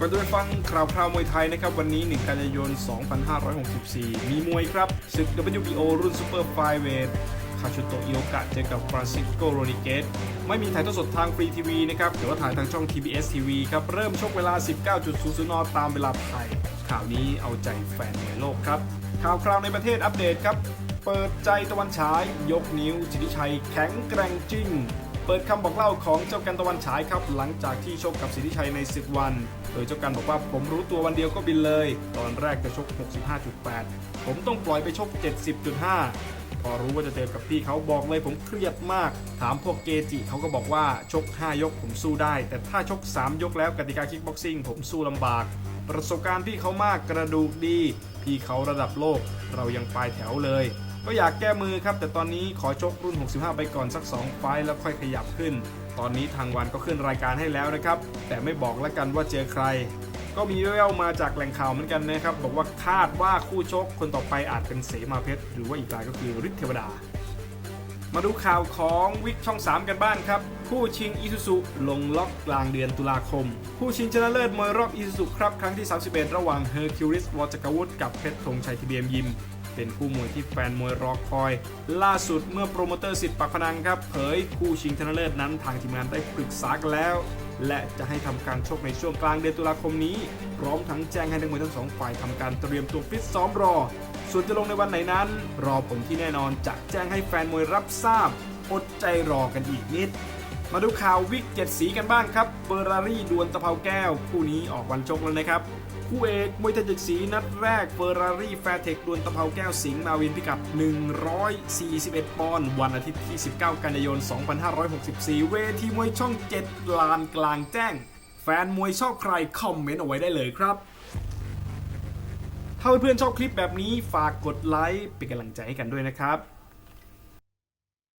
ก่อนจะไปฟังข่าวคราวมวยไทยนะครับ วันนี้ 1 กันยายน 2564 มีมวยครับศึก WBO รุ่นซูเปอร์ไฟเวทคาชุโตอิโอกะเจอกับฟรานซิสโกโรนิเกสไม่มีถ่ายทอดสดทางฟรีทีวีนะครับแต่ว่าถ่ายทางช่อง TBS TV ครับ เริ่มชกเวลา 19.00นตามเวลาไทย ข่าวนี้เอาใจแฟนมวยโลกครับ ข่าวคราวในประเทศอัปเดตครับ เปิดใจตะวันฉาย ยกนิ้วจิติชัยแข็งแกร่งจริง เปิดคำบอกเล่าของเจ้ากันตะวันฉายครับ หลังจากที่ชกกับสิทธิชัยในศึกวัน โดยเจ้ากันบอกว่าผมรู้ตัววันเดียวก็บินเลย ตอนแรกจะชก 65.8 ผมต้องปล่อยไปชก 70.5 พอรู้ว่าจะเจอกับพี่เขาบอกเลยผมเครียดมาก ถามพวกเกจิเขาก็บอกว่าชก 5 ยกผมสู้ได้ แต่ถ้าชก 3 ยกแล้วกติกาคิกบ็อกซิ่งผมสู้ลำบาก ประสบการณ์พี่เขามากกระดูกดี พี่เขาระดับโลก เรายังปลายแถวเลย ก็อยากแก้มือครับ แต่ตอนนี้ขอชกรุ่น 65 ไปก่อนสัก 2 ไฟล์แล้วค่อยขยับขึ้น ตอนนี้ทางวันก็ขึ้นรายการให้แล้วนะครับ แต่ไม่บอกแล้วกันว่าเจอใคร ก็มีแว่วมาจากแหล่งข่าวเหมือนกันนะครับ บอกว่าคาดว่าคู่ชกคนต่อไปอาจเป็นเสมาเพชร หรือว่าอีกรายก็คือฤทธิ์เทวดา มาดูข่าวของวิกช่อง 3 กันบ้างครับคู่ชิงอีซูซุลงล็อกกลางเดือนตุลาคม คู่ชิงชนะเลิศมวยรอบอีซูซุครับ ครั้งที่ 31 ระหว่างเฮอร์คิวริสวอจกาวุฒกับเพชรธงชัยทีเบียมยิม เป็นคู่มวยที่แฟนมวยรอคอย ล่าสุดเมื่อโปรโมเตอร์สิทธิ์ปักพนังครับเผยคู่ชิงชนะเลิศนั้นทางทีมงานได้ปรึกษากันแล้ว และจะให้ทำการชกในช่วงกลางเดือนตุลาคมนี้ พร้อมทั้งแจ้งให้นักมวยทั้งสองฝ่ายทำการเตรียมตัวฟิตซ้อมรอ ส่วนจะลงในวันไหนนั้น รอผลที่แน่นอนจะแจ้งให้แฟนมวยรับทราบอดใจรอกันอีกนิด มาดูข่าววิกเจ็ดสีกันบ้างครับเฟอร์รารี่ดวลตะเภาแก้ว คู่นี้ออกวันชกแล้วนะครับ คู่เอกมวยทยเจ็ดสีนัดแรกเฟอร์รารี่แฟร์เทคดวลตะเภาแก้วสิงห์มาวินพิกัด 141 ปอนด์วันอาทิตย์ที่ 19 กันยายน 2564 เวทีมวยช่อง 7 ลานกลางแจ้ง แฟนมวยชอบใครคอมเมนต์เอาไว้ได้เลยครับ ถ้าเพื่อนๆชอบคลิปแบบนี้ฝากกดไลค์เป็นกำลังใจให้กันด้วยนะครับ